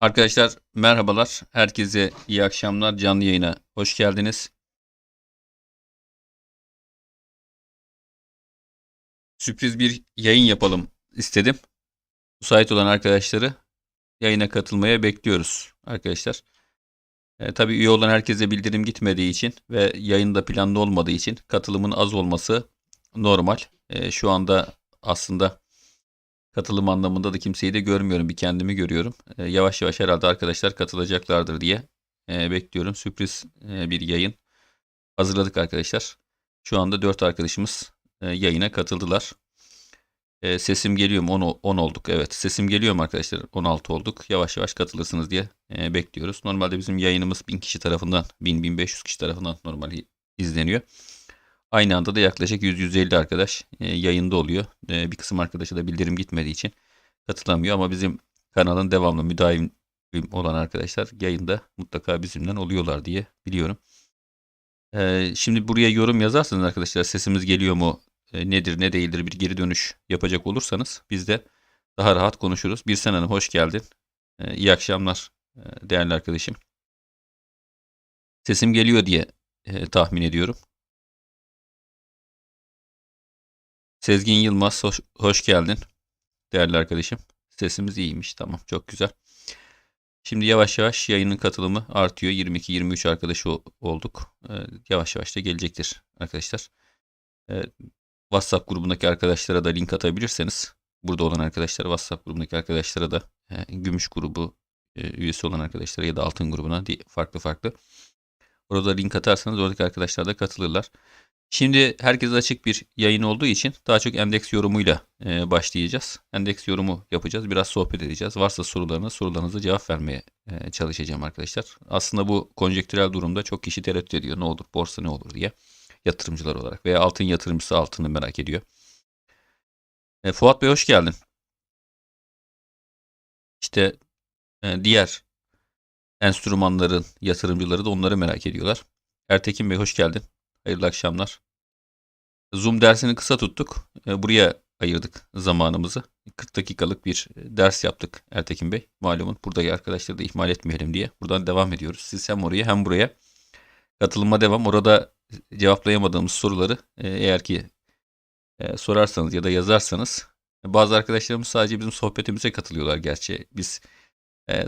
Arkadaşlar merhabalar. Herkese iyi akşamlar. Canlı yayına hoş geldiniz. Sürpriz bir yayın yapalım istedim. Müsait olan arkadaşları yayına katılmaya bekliyoruz arkadaşlar. E, tabii üye olan herkese bildirim gitmediği için ve yayında planlı olmadığı için katılımın az olması normal. E, şu anda aslında katılım anlamında da kimseyi de görmüyorum. Bir kendimi görüyorum. E, yavaş yavaş herhalde arkadaşlar katılacaklardır diye e, bekliyorum. Sürpriz e, bir yayın hazırladık arkadaşlar. Şu anda 4 arkadaşımız e, yayına katıldılar. E, sesim geliyor mu? 10, 10 olduk. Evet sesim geliyor mu arkadaşlar? 16 olduk. Yavaş yavaş katılırsınız diye e, bekliyoruz. Normalde bizim yayınımız 1000 kişi tarafından, 1000-1500 kişi tarafından normal izleniyor. Aynı anda da yaklaşık 100-150 arkadaş e, yayında oluyor. E, bir kısım arkadaşa da bildirim gitmediği için katılamıyor ama bizim kanalın devamlı müdavim olan arkadaşlar yayında mutlaka bizimle oluyorlar diye biliyorum. E, şimdi buraya yorum yazarsanız arkadaşlar sesimiz geliyor mu, nedir ne değildir bir geri dönüş yapacak olursanız biz de daha rahat konuşuruz. Bir Hanım hoş geldin. İyi akşamlar değerli arkadaşım. Sesim geliyor diye tahmin ediyorum. Sezgin Yılmaz hoş, hoş geldin değerli arkadaşım. Sesimiz iyiymiş tamam çok güzel. Şimdi yavaş yavaş yayının katılımı artıyor. 22-23 arkadaşı olduk. Ee, yavaş yavaş da gelecektir arkadaşlar. Ee, WhatsApp grubundaki arkadaşlara da link atabilirseniz burada olan arkadaşlar WhatsApp grubundaki arkadaşlara da e, gümüş grubu e, üyesi olan arkadaşlara ya da altın grubuna farklı farklı. Orada link atarsanız oradaki arkadaşlar da katılırlar. Şimdi herkes açık bir yayın olduğu için daha çok endeks yorumuyla e, başlayacağız. Endeks yorumu yapacağız. Biraz sohbet edeceğiz. Varsa sorularınız, sorularınıza cevap vermeye e, çalışacağım arkadaşlar. Aslında bu konjektürel durumda çok kişi tereddüt ediyor. Ne olur, borsa ne olur diye. Yatırımcılar olarak veya altın yatırımcısı altını merak ediyor. E, Fuat Bey hoş geldin. İşte e, diğer enstrümanların yatırımcıları da onları merak ediyorlar. Ertekin Bey hoş geldin. Hayırlı akşamlar. Zoom dersini kısa tuttuk. E, buraya ayırdık zamanımızı. 40 dakikalık bir ders yaptık Ertekin Bey. Malumun buradaki arkadaşları da ihmal etmeyelim diye. Buradan devam ediyoruz. Siz hem oraya hem buraya katılıma devam. Orada cevaplayamadığımız soruları e, eğer ki e, sorarsanız ya da yazarsanız bazı arkadaşlarımız sadece bizim sohbetimize katılıyorlar gerçi. Biz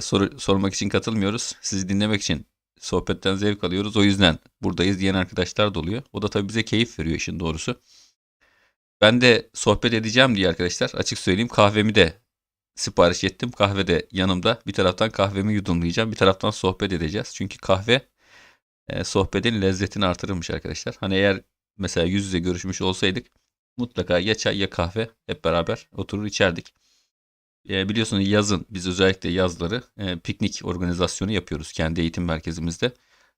soru sormak için katılmıyoruz. Sizi dinlemek için sohbetten zevk alıyoruz. O yüzden buradayız diyen arkadaşlar da oluyor. O da tabii bize keyif veriyor işin doğrusu. Ben de sohbet edeceğim diye arkadaşlar açık söyleyeyim kahvemi de sipariş ettim. Kahve de yanımda. Bir taraftan kahvemi yudumlayacağım. Bir taraftan sohbet edeceğiz. Çünkü kahve e, sohbetin lezzetini artırırmış arkadaşlar. Hani eğer mesela yüz yüze görüşmüş olsaydık mutlaka ya çay ya kahve hep beraber oturur içerdik. E, biliyorsunuz yazın biz özellikle yazları e, piknik organizasyonu yapıyoruz kendi eğitim merkezimizde.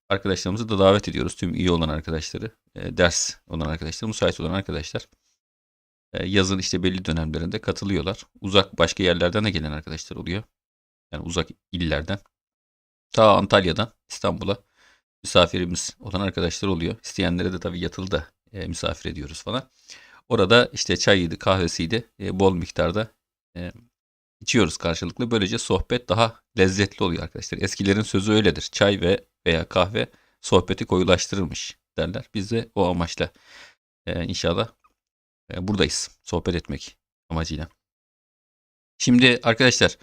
Arkadaşlarımızı da davet ediyoruz. Tüm iyi olan arkadaşları, e, ders olan arkadaşlar, müsait olan arkadaşlar. E, yazın işte belli dönemlerinde katılıyorlar. Uzak başka yerlerden de gelen arkadaşlar oluyor. Yani uzak illerden. Ta Antalya'dan İstanbul'a misafirimiz olan arkadaşlar oluyor. İsteyenlere de tabii yatılı da e, misafir ediyoruz falan. Orada işte çayıydı, kahvesiydi, e, bol miktarda e, içiyoruz karşılıklı. Böylece sohbet daha lezzetli oluyor arkadaşlar. Eskilerin sözü öyledir. Çay ve veya kahve sohbeti koyulaştırırmış derler. Biz de o amaçla e, inşallah e, buradayız. Sohbet etmek amacıyla. Şimdi arkadaşlar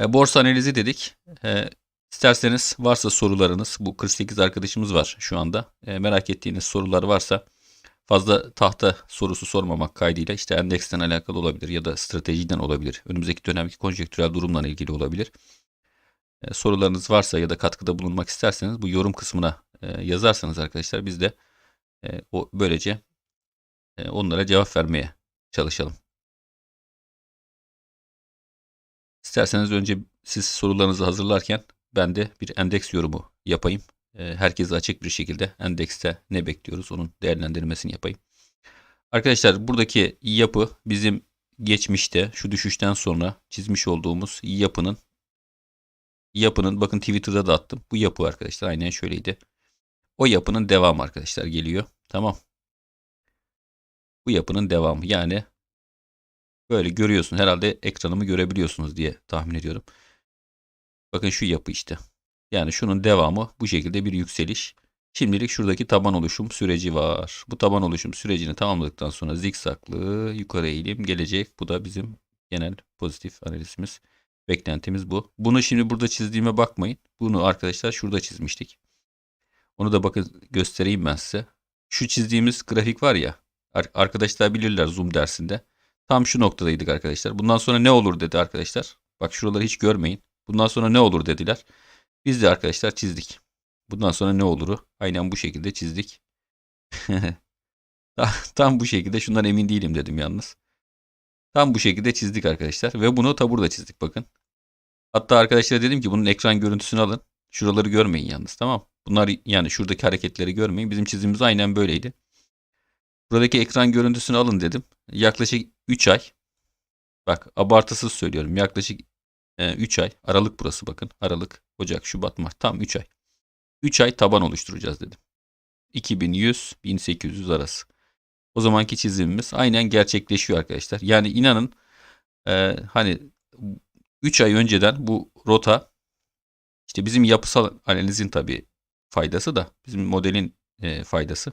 e, borsa analizi dedik. E, isterseniz varsa sorularınız bu 48 arkadaşımız var şu anda. E, merak ettiğiniz sorular varsa fazla tahta sorusu sormamak kaydıyla işte endeksten alakalı olabilir ya da stratejiden olabilir. Önümüzdeki dönemki konjektürel durumla ilgili olabilir. E, sorularınız varsa ya da katkıda bulunmak isterseniz bu yorum kısmına e, yazarsanız arkadaşlar biz de e, o böylece e, onlara cevap vermeye çalışalım. İsterseniz önce siz sorularınızı hazırlarken ben de bir endeks yorumu yapayım. Ee, herkese açık bir şekilde endekste ne bekliyoruz onun değerlendirmesini yapayım. Arkadaşlar buradaki yapı bizim geçmişte şu düşüşten sonra çizmiş olduğumuz yapının yapının bakın Twitter'da da attım. Bu yapı arkadaşlar aynen şöyleydi. O yapının devamı arkadaşlar geliyor. Tamam. Bu yapının devamı yani böyle görüyorsun. Herhalde ekranımı görebiliyorsunuz diye tahmin ediyorum. Bakın şu yapı işte. Yani şunun devamı bu şekilde bir yükseliş. Şimdilik şuradaki taban oluşum süreci var. Bu taban oluşum sürecini tamamladıktan sonra zikzaklı yukarı eğilim gelecek. Bu da bizim genel pozitif analizimiz. Beklentimiz bu. Bunu şimdi burada çizdiğime bakmayın. Bunu arkadaşlar şurada çizmiştik. Onu da bakın göstereyim ben size. Şu çizdiğimiz grafik var ya. ar- Arkadaşlar bilirler Zoom dersinde. Tam şu noktadaydık arkadaşlar. Bundan sonra ne olur dedi arkadaşlar. Bak şuraları hiç görmeyin. Bundan sonra ne olur dediler. Biz de arkadaşlar çizdik. Bundan sonra ne oluru aynen bu şekilde çizdik. Ta- Tam bu şekilde şundan emin değilim dedim yalnız. Tam bu şekilde çizdik arkadaşlar. Ve bunu taburda çizdik bakın. Hatta arkadaşlara dedim ki bunun ekran görüntüsünü alın. Şuraları görmeyin yalnız tamam. Bunlar yani şuradaki hareketleri görmeyin. Bizim çizimimiz aynen böyleydi. Buradaki ekran görüntüsünü alın dedim. Yaklaşık 3 ay. Bak abartısız söylüyorum. Yaklaşık 3 ay. Aralık burası bakın. Aralık, Ocak, Şubat, Mart. Tam 3 ay. 3 ay taban oluşturacağız dedim. 2100-1800 arası. O zamanki çizimimiz aynen gerçekleşiyor arkadaşlar. Yani inanın e, hani 3 ay önceden bu rota işte bizim yapısal analizin tabii faydası da bizim modelin e, faydası.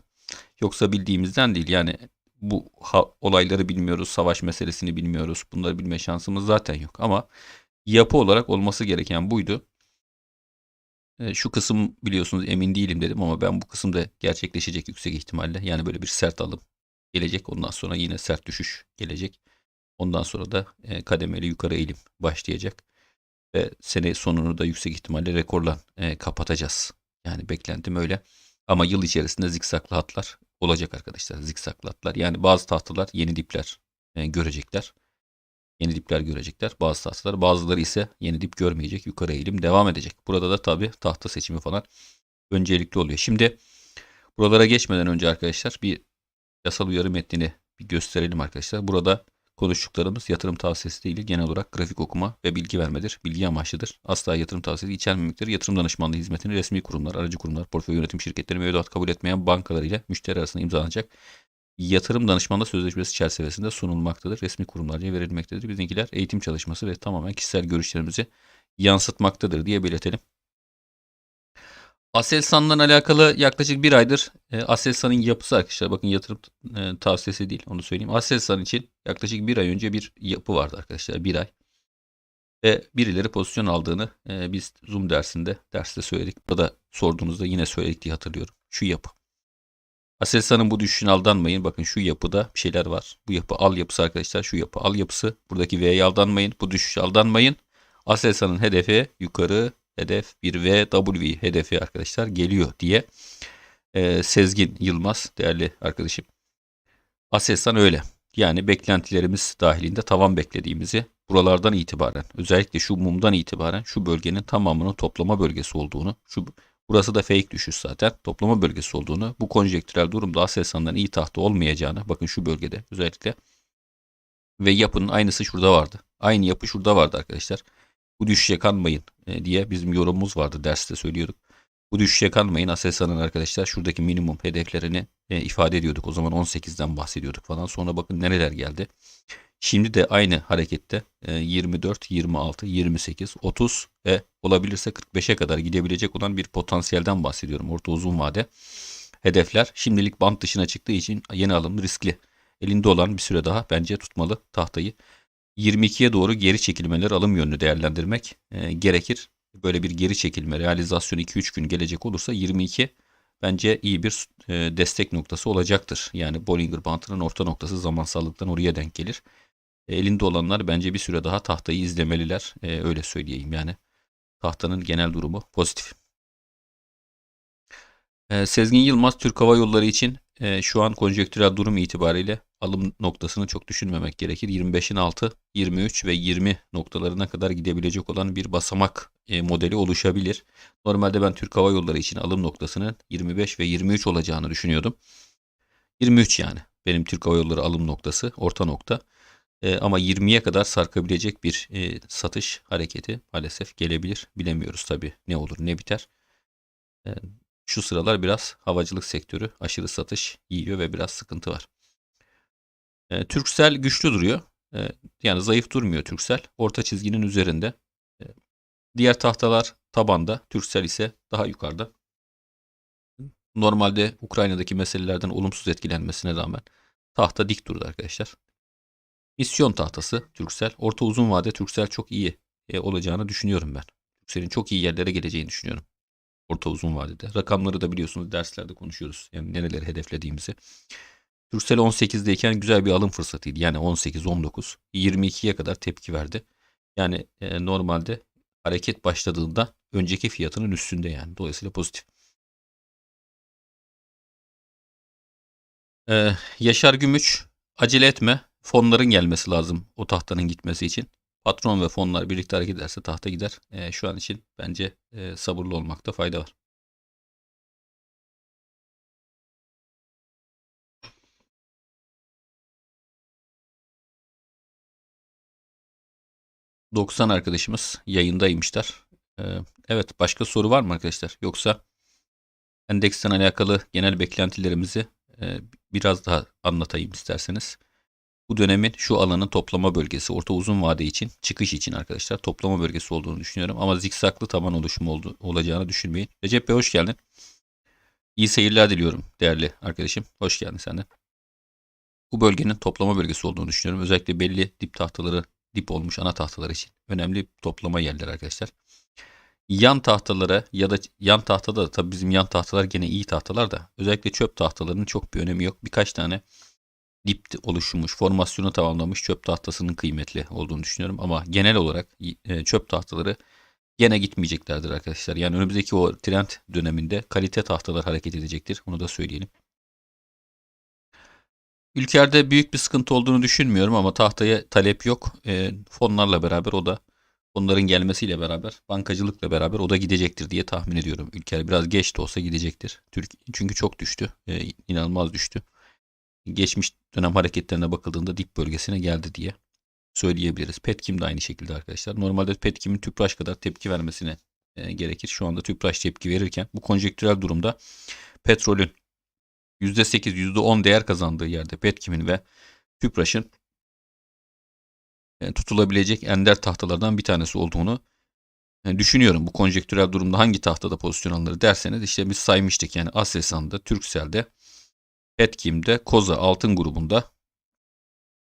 Yoksa bildiğimizden değil. Yani bu ha- olayları bilmiyoruz, savaş meselesini bilmiyoruz. Bunları bilme şansımız zaten yok. Ama yapı olarak olması gereken buydu. E, şu kısım biliyorsunuz emin değilim dedim ama ben bu kısımda gerçekleşecek yüksek ihtimalle. Yani böyle bir sert alım gelecek. Ondan sonra yine sert düşüş gelecek. Ondan sonra da e, kademeli yukarı eğilim başlayacak. Ve sene sonunu da yüksek ihtimalle rekorla e, kapatacağız. Yani beklentim öyle. Ama yıl içerisinde zikzaklı hatlar olacak arkadaşlar. Zikzaklı hatlar. Yani bazı tahtalar yeni dipler e, görecekler. Yeni dipler görecekler. Bazı tahtalar bazıları ise yeni dip görmeyecek. Yukarı eğilim devam edecek. Burada da tabii tahta seçimi falan öncelikli oluyor. Şimdi buralara geçmeden önce arkadaşlar bir yasal uyarı metnini bir gösterelim arkadaşlar. Burada konuştuklarımız yatırım tavsiyesi değil, genel olarak grafik okuma ve bilgi vermedir. Bilgi amaçlıdır. Asla yatırım tavsiyesi içermemektedir. Yatırım danışmanlığı hizmetini resmi kurumlar, aracı kurumlar, portföy yönetim şirketleri mevduat kabul etmeyen bankalar ile müşteri arasında imzalanacak yatırım danışmanlığı sözleşmesi çerçevesinde sunulmaktadır. Resmi kurumlarca verilmektedir. Bizimkiler eğitim çalışması ve tamamen kişisel görüşlerimizi yansıtmaktadır diye belirtelim. Aselsan'la alakalı yaklaşık bir aydır e, Aselsan'ın yapısı arkadaşlar bakın yatırım e, tavsiyesi değil onu söyleyeyim. Aselsan için yaklaşık bir ay önce bir yapı vardı arkadaşlar bir ay. Ve birileri pozisyon aldığını e, biz Zoom dersinde derste söyledik. Burada sorduğunuzda yine söyledik diye hatırlıyorum. Şu yapı. Aselsan'ın bu düşüşüne aldanmayın. Bakın şu yapıda bir şeyler var. Bu yapı al yapısı arkadaşlar. Şu yapı al yapısı. Buradaki V'ye aldanmayın. Bu düşüşe aldanmayın. Aselsan'ın hedefi yukarı hedef bir V W hedefi arkadaşlar geliyor diye e, Sezgin Yılmaz değerli arkadaşım. Aselsan öyle. Yani beklentilerimiz dahilinde tavan beklediğimizi buralardan itibaren özellikle şu mumdan itibaren şu bölgenin tamamının toplama bölgesi olduğunu şu burası da fake düşüş zaten toplama bölgesi olduğunu bu konjektürel durumda Aselsan'dan iyi tahta olmayacağını bakın şu bölgede özellikle ve yapının aynısı şurada vardı. Aynı yapı şurada vardı arkadaşlar. Bu düşüşe kanmayın e, diye bizim yorumumuz vardı derste söylüyorduk. Bu düşüşe kanmayın. Aselsan'ın arkadaşlar şuradaki minimum hedeflerini e, ifade ediyorduk. O zaman 18'den bahsediyorduk falan. Sonra bakın nereler geldi. Şimdi de aynı harekette e, 24, 26, 28, 30 ve olabilirse 45'e kadar gidebilecek olan bir potansiyelden bahsediyorum. Orta uzun vade hedefler. Şimdilik bant dışına çıktığı için yeni alım riskli. Elinde olan bir süre daha bence tutmalı tahtayı. 22'ye doğru geri çekilmeler alım yönlü değerlendirmek e, gerekir. Böyle bir geri çekilme realizasyon 2-3 gün gelecek olursa 22 bence iyi bir e, destek noktası olacaktır. Yani Bollinger Bandı'nın orta noktası zamansallıktan oraya denk gelir. E, elinde olanlar bence bir süre daha tahtayı izlemeliler. E, öyle söyleyeyim yani. Tahtanın genel durumu pozitif. E, Sezgin Yılmaz Türk Hava Yolları için e, şu an konjektürel durum itibariyle alım noktasını çok düşünmemek gerekir. 25'in altı, 23 ve 20 noktalarına kadar gidebilecek olan bir basamak e, modeli oluşabilir. Normalde ben Türk Hava Yolları için alım noktasının 25 ve 23 olacağını düşünüyordum. 23 yani benim Türk Hava Yolları alım noktası, orta nokta. E, ama 20'ye kadar sarkabilecek bir e, satış hareketi maalesef gelebilir. Bilemiyoruz tabii ne olur ne biter. E, şu sıralar biraz havacılık sektörü aşırı satış yiyor ve biraz sıkıntı var. E, Türksel güçlü duruyor. E, yani zayıf durmuyor Türksel. Orta çizginin üzerinde. E, Diğer tahtalar tabanda, Türksel ise daha yukarıda. Normalde Ukrayna'daki meselelerden olumsuz etkilenmesine rağmen tahta dik durdu arkadaşlar. Misyon tahtası Türksel. Orta uzun vade Türksel çok iyi e, olacağını düşünüyorum ben. Türksel'in çok iyi yerlere geleceğini düşünüyorum. Orta uzun vadede. Rakamları da biliyorsunuz derslerde konuşuyoruz. Yani nereleri hedeflediğimizi. Türksel 18'deyken güzel bir alım fırsatıydı. Yani 18-19. 22'ye kadar tepki verdi. Yani e, normalde hareket başladığında önceki fiyatının üstünde yani. Dolayısıyla pozitif. Ee, Yaşar Gümüş acele etme. Fonların gelmesi lazım o tahtanın gitmesi için. Patron ve fonlar birlikte hareket ederse tahta gider. Ee, şu an için bence e, sabırlı olmakta fayda var. ...90 arkadaşımız yayındaymışlar. Ee, evet başka soru var mı arkadaşlar? Yoksa endeksten alakalı genel beklentilerimizi e, biraz daha anlatayım isterseniz. Bu dönemin şu alanın toplama bölgesi orta uzun vade için çıkış için arkadaşlar toplama bölgesi olduğunu düşünüyorum. Ama zikzaklı taban oluşumu oldu, olacağını düşünmeyin. Recep Bey hoş geldin. İyi seyirler diliyorum değerli arkadaşım. Hoş geldin sen de. Bu bölgenin toplama bölgesi olduğunu düşünüyorum. Özellikle belli dip tahtaları, dip olmuş ana tahtalar için önemli toplama yerleri arkadaşlar. Yan tahtalara ya da yan tahtada da tabii bizim yan tahtalar gene iyi tahtalar da özellikle çöp tahtalarının çok bir önemi yok. Birkaç tane dip oluşmuş, formasyonu tamamlamış çöp tahtasının kıymetli olduğunu düşünüyorum. Ama genel olarak e, çöp tahtaları gene gitmeyeceklerdir arkadaşlar. Yani önümüzdeki o trend döneminde kalite tahtalar hareket edecektir. Onu da söyleyelim. Ülkelerde büyük bir sıkıntı olduğunu düşünmüyorum ama tahtaya talep yok. E, fonlarla beraber o da onların gelmesiyle beraber bankacılıkla beraber o da gidecektir diye tahmin ediyorum. Ülker biraz geç de olsa gidecektir. Türk çünkü çok düştü. E, inanılmaz düştü. Geçmiş dönem hareketlerine bakıldığında dip bölgesine geldi diye söyleyebiliriz. Petkim de aynı şekilde arkadaşlar. Normalde Petkim'in Tüpraş kadar tepki vermesine e, gerekir. Şu anda Tüpraş tepki verirken bu konjektürel durumda petrolün %8, %10 değer kazandığı yerde Petkim'in ve Tüpraş'ın e, tutulabilecek ender tahtalardan bir tanesi olduğunu e, düşünüyorum. Bu konjektürel durumda hangi tahtada pozisyon alınır derseniz işte biz saymıştık. Yani Aselsan'da, Turkcell'de, Petkim'de, Koza altın grubunda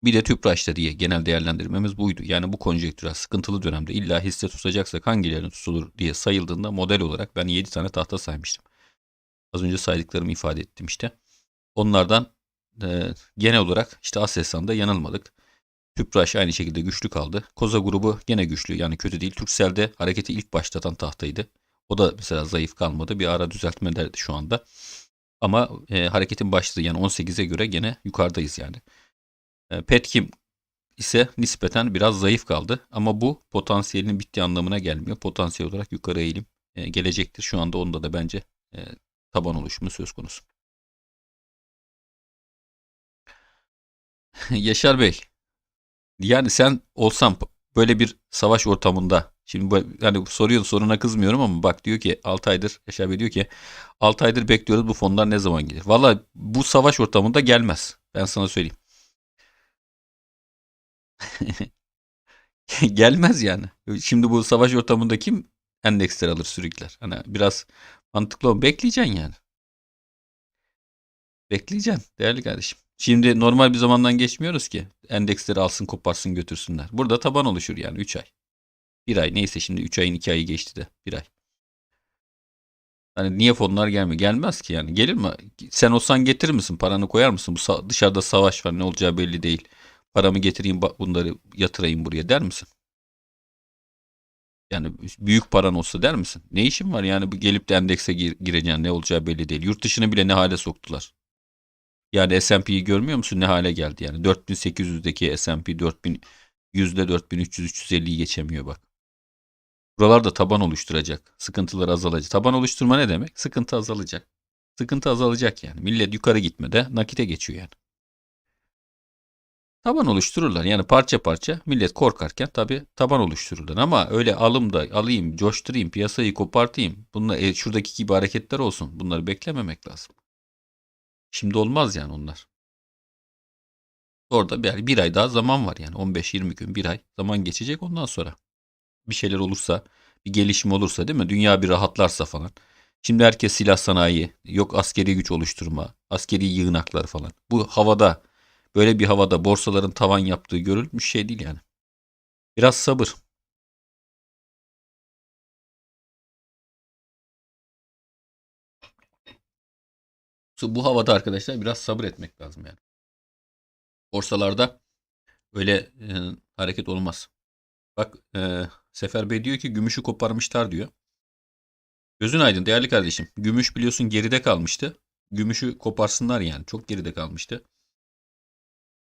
bir de Tüpraş'ta diye genel değerlendirmemiz buydu. Yani bu konjektürel sıkıntılı dönemde illa hisse tutacaksak hangilerini tutulur diye sayıldığında model olarak ben 7 tane tahta saymıştım. Az önce saydıklarımı ifade ettim işte. Onlardan e, genel olarak işte Aselsan'da yanılmadık. Tüpraş aynı şekilde güçlü kaldı. Koza grubu gene güçlü yani kötü değil. Türksel'de hareketi ilk başlatan tahtaydı. O da mesela zayıf kalmadı. Bir ara düzeltmelerdi şu anda. Ama e, hareketin başladığı yani 18'e göre gene yukarıdayız yani. E, Petkim ise nispeten biraz zayıf kaldı. Ama bu potansiyelinin bittiği anlamına gelmiyor. Potansiyel olarak yukarı eğilim e, gelecektir. Şu anda onda da bence e, taban oluşumu söz konusu. Yaşar Bey, yani sen olsan böyle bir savaş ortamında şimdi bu, yani soruyor soruna kızmıyorum ama bak diyor ki 6 aydır Yaşar Bey diyor ki 6 aydır bekliyoruz bu fonlar ne zaman gelir? Valla bu savaş ortamında gelmez. Ben sana söyleyeyim. Gelmez yani. Şimdi bu savaş ortamında kim endeksler alır sürükler? Hani biraz mantıklı ol. Bekleyeceksin yani. Bekleyeceksin değerli kardeşim. Şimdi normal bir zamandan geçmiyoruz ki. Endeksleri alsın koparsın götürsünler. Burada taban oluşur yani 3 ay. 1 ay neyse şimdi 3 ayın 2 ayı geçti de 1 ay. Hani niye fonlar gelmiyor? Gelmez ki yani. Gelir mi? Sen olsan getirir misin? Paranı koyar mısın? Bu dışarıda savaş var ne olacağı belli değil. Paramı getireyim bunları yatırayım buraya der misin? Yani büyük paran olsa der misin? Ne işin var yani gelip de endekse gir gireceksin ne olacağı belli değil. Yurt dışını bile ne hale soktular. Yani S&P'yi görmüyor musun ne hale geldi yani 4800'deki S&P 4000 yüzde 4300 350'yi geçemiyor bak. Buralarda taban oluşturacak. Sıkıntılar azalacak. Taban oluşturma ne demek? Sıkıntı azalacak. Sıkıntı azalacak yani. Millet yukarı gitmede nakite geçiyor yani. Taban oluştururlar. Yani parça parça millet korkarken tabi taban oluştururlar. Ama öyle alım da alayım, coşturayım, piyasayı kopartayım. Bunlar e, şuradaki gibi hareketler olsun. Bunları beklememek lazım. Şimdi olmaz yani onlar. Orada bir, bir ay daha zaman var yani 15-20 gün bir ay zaman geçecek ondan sonra bir şeyler olursa bir gelişme olursa değil mi? Dünya bir rahatlarsa falan. Şimdi herkes silah sanayi, yok askeri güç oluşturma, askeri yığınaklar falan. Bu havada, böyle bir havada borsaların tavan yaptığı görülmüş şey değil yani. Biraz sabır. Bu havada arkadaşlar biraz sabır etmek lazım yani. Borsalarda öyle e, hareket olmaz. Bak e, Sefer Bey diyor ki gümüşü koparmışlar diyor. Gözün aydın değerli kardeşim. Gümüş biliyorsun geride kalmıştı. Gümüşü koparsınlar yani. Çok geride kalmıştı.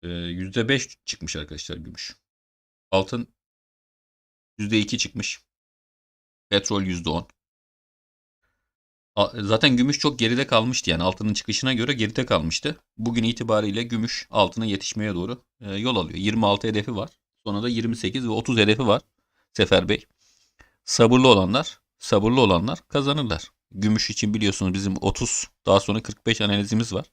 E, %5 çıkmış arkadaşlar gümüş. Altın %2 çıkmış. Petrol %10. A- Zaten gümüş çok geride kalmıştı yani altının çıkışına göre geride kalmıştı. Bugün itibariyle gümüş altına yetişmeye doğru e, yol alıyor. 26 hedefi var. Sonra da 28 ve 30 hedefi var Sefer Bey. Sabırlı olanlar, sabırlı olanlar kazanırlar. Gümüş için biliyorsunuz bizim 30 daha sonra 45 analizimiz var.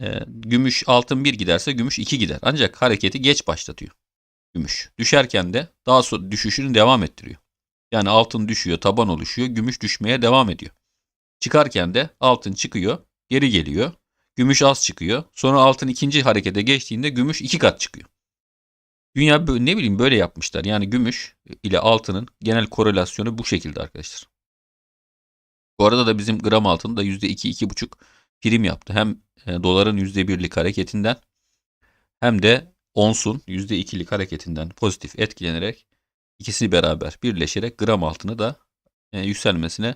E, gümüş altın 1 giderse gümüş 2 gider. Ancak hareketi geç başlatıyor. Gümüş. Düşerken de daha sonra düşüşünü devam ettiriyor. Yani altın düşüyor, taban oluşuyor, gümüş düşmeye devam ediyor. Çıkarken de altın çıkıyor, geri geliyor. Gümüş az çıkıyor. Sonra altın ikinci harekete geçtiğinde gümüş iki kat çıkıyor. Dünya ne bileyim böyle yapmışlar. Yani gümüş ile altının genel korelasyonu bu şekilde arkadaşlar. Bu arada da bizim gram altın da %2-2,5 prim yaptı. Hem e, doların %1'lik hareketinden hem de onsun %2'lik hareketinden pozitif etkilenerek ikisi beraber birleşerek gram altını da e, yükselmesine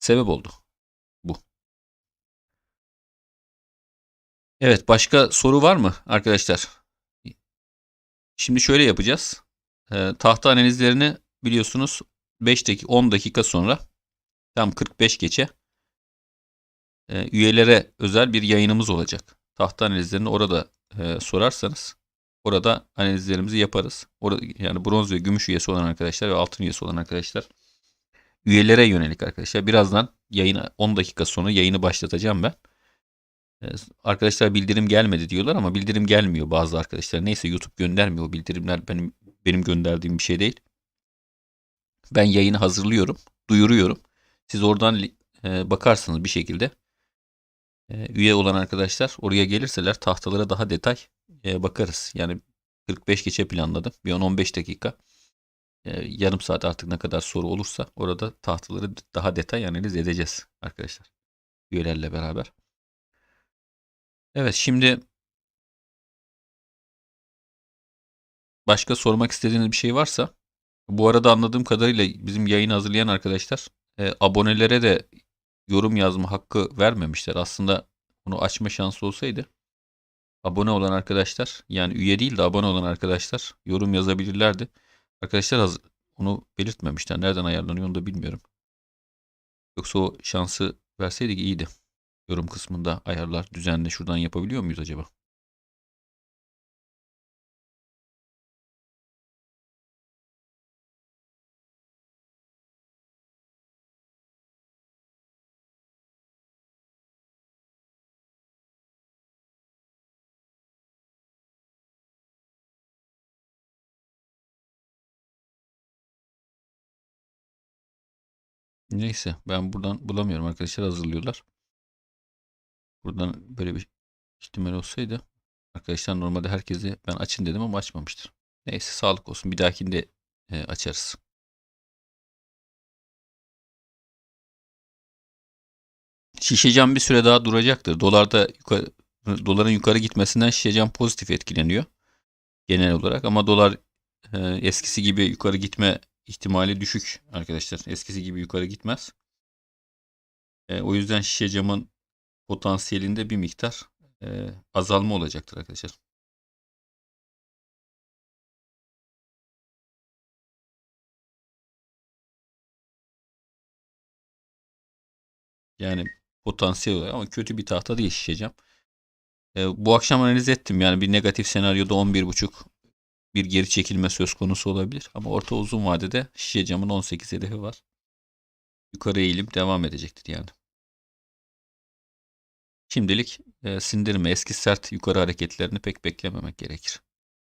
sebep oldu. Bu. Evet başka soru var mı arkadaşlar? Şimdi şöyle yapacağız. E, tahta analizlerini biliyorsunuz 5 dakika 10 dakika sonra tam 45 geçe e, üyelere özel bir yayınımız olacak. Tahta analizlerini orada e, sorarsanız orada analizlerimizi yaparız. Orada, yani bronz ve gümüş üyesi olan arkadaşlar ve altın üyesi olan arkadaşlar üyelere yönelik arkadaşlar. Birazdan yayına 10 dakika sonra yayını başlatacağım ben. Ee, Arkadaşlar bildirim gelmedi diyorlar ama bildirim gelmiyor bazı arkadaşlar. Neyse YouTube göndermiyor. Bildirimler benim benim gönderdiğim bir şey değil. Ben yayını hazırlıyorum, duyuruyorum. Siz oradan e, bakarsınız bir şekilde. E, üye olan arkadaşlar oraya gelirseler tahtalara daha detay e, bakarız. Yani 45 geçe planladım. Bir 10-15 dakika. E, yarım saat artık ne kadar soru olursa orada tahtaları daha detay analiz edeceğiz arkadaşlar. Üyelerle beraber. Evet şimdi başka sormak istediğiniz bir şey varsa bu arada anladığım kadarıyla bizim yayını hazırlayan arkadaşlar e, abonelere de yorum yazma hakkı vermemişler. Aslında bunu açma şansı olsaydı abone olan arkadaşlar yani üye değil de abone olan arkadaşlar yorum yazabilirlerdi. Arkadaşlar onu belirtmemişler. Nereden ayarlanıyor onu da bilmiyorum. Yoksa o şansı verseydik iyiydi. Yorum kısmında ayarlar düzenli şuradan yapabiliyor muyuz acaba? Neyse ben buradan bulamıyorum arkadaşlar hazırlıyorlar. Buradan böyle bir ihtimal olsaydı arkadaşlar normalde herkese ben açın dedim ama açmamıştır. Neyse sağlık olsun bir dahakinde e, açarız. Şişecam bir süre daha duracaktır. Dolarda yukarı, doların yukarı gitmesinden şişecam pozitif etkileniyor genel olarak ama dolar e, eskisi gibi yukarı gitme ihtimali düşük arkadaşlar. Eskisi gibi yukarı gitmez. E, o yüzden şişecamın potansiyelinde bir miktar e, azalma olacaktır arkadaşlar. Yani potansiyel olarak ama kötü bir tahta değil şişecam. E, bu akşam analiz ettim yani bir negatif senaryoda 11.5 bir geri çekilme söz konusu olabilir. Ama orta uzun vadede şişecamın 18 hedefi var. Yukarı eğilim devam edecektir yani. Şimdilik e, sindirme eski sert yukarı hareketlerini pek beklememek gerekir.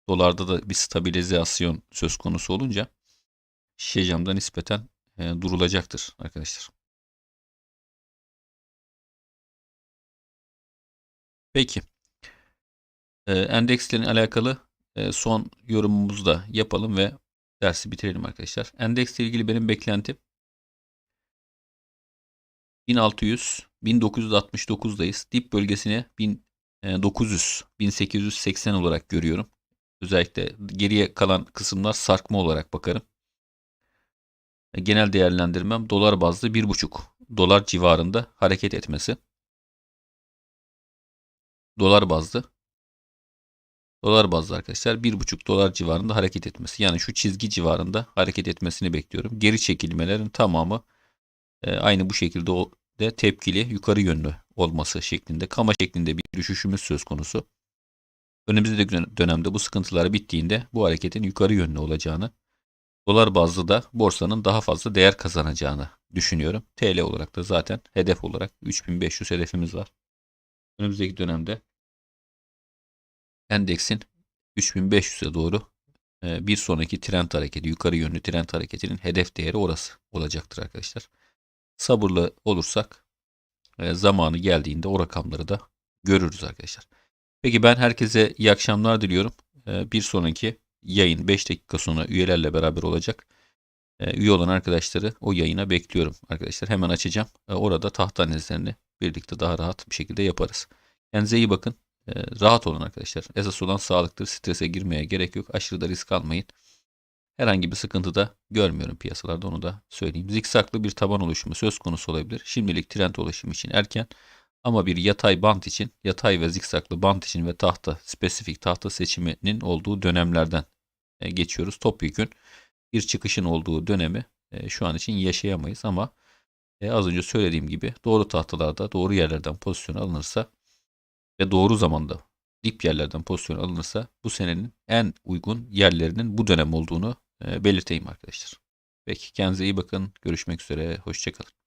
Dolarda da bir stabilizasyon söz konusu olunca şişe camda nispeten e, durulacaktır arkadaşlar. Peki. E, endekslerin alakalı e, son yorumumuzu da yapalım ve dersi bitirelim arkadaşlar. Endeksle ilgili benim beklentim 1600 1969'dayız. Dip bölgesine 1900 1880 olarak görüyorum. Özellikle geriye kalan kısımlar sarkma olarak bakarım. Genel değerlendirmem dolar bazlı 1,5 dolar civarında hareket etmesi. Dolar bazlı dolar bazlı arkadaşlar 1,5 dolar civarında hareket etmesi. Yani şu çizgi civarında hareket etmesini bekliyorum. Geri çekilmelerin tamamı e, aynı bu şekilde o de tepkili yukarı yönlü olması şeklinde kama şeklinde bir düşüşümüz söz konusu. Önümüzdeki dönemde bu sıkıntılar bittiğinde bu hareketin yukarı yönlü olacağını, dolar bazlı da borsanın daha fazla değer kazanacağını düşünüyorum. TL olarak da zaten hedef olarak 3500 hedefimiz var. Önümüzdeki dönemde endeksin 3500'e doğru e, bir sonraki trend hareketi, yukarı yönlü trend hareketinin hedef değeri orası olacaktır arkadaşlar. Sabırlı olursak e, zamanı geldiğinde o rakamları da görürüz arkadaşlar. Peki ben herkese iyi akşamlar diliyorum. E, bir sonraki yayın 5 dakika sonra üyelerle beraber olacak. Üye olan arkadaşları o yayına bekliyorum arkadaşlar. Hemen açacağım. Orada taht analizlerini birlikte daha rahat bir şekilde yaparız. Kendinize iyi bakın. Rahat olun arkadaşlar. Esas olan sağlıktır. Strese girmeye gerek yok. Aşırı da risk almayın. Herhangi bir sıkıntı da görmüyorum piyasalarda onu da söyleyeyim. Zikzaklı bir taban oluşumu söz konusu olabilir. Şimdilik trend oluşumu için erken ama bir yatay bant için, yatay ve zikzaklı bant için ve tahta, spesifik tahta seçiminin olduğu dönemlerden e, geçiyoruz. Topyekün bir çıkışın olduğu dönemi e, şu an için yaşayamayız ama e, az önce söylediğim gibi doğru tahtalarda doğru yerlerden pozisyon alınırsa ve doğru zamanda dip yerlerden pozisyon alınırsa bu senenin en uygun yerlerinin bu dönem olduğunu belirteyim arkadaşlar. Peki kendinize iyi bakın. Görüşmek üzere. Hoşçakalın.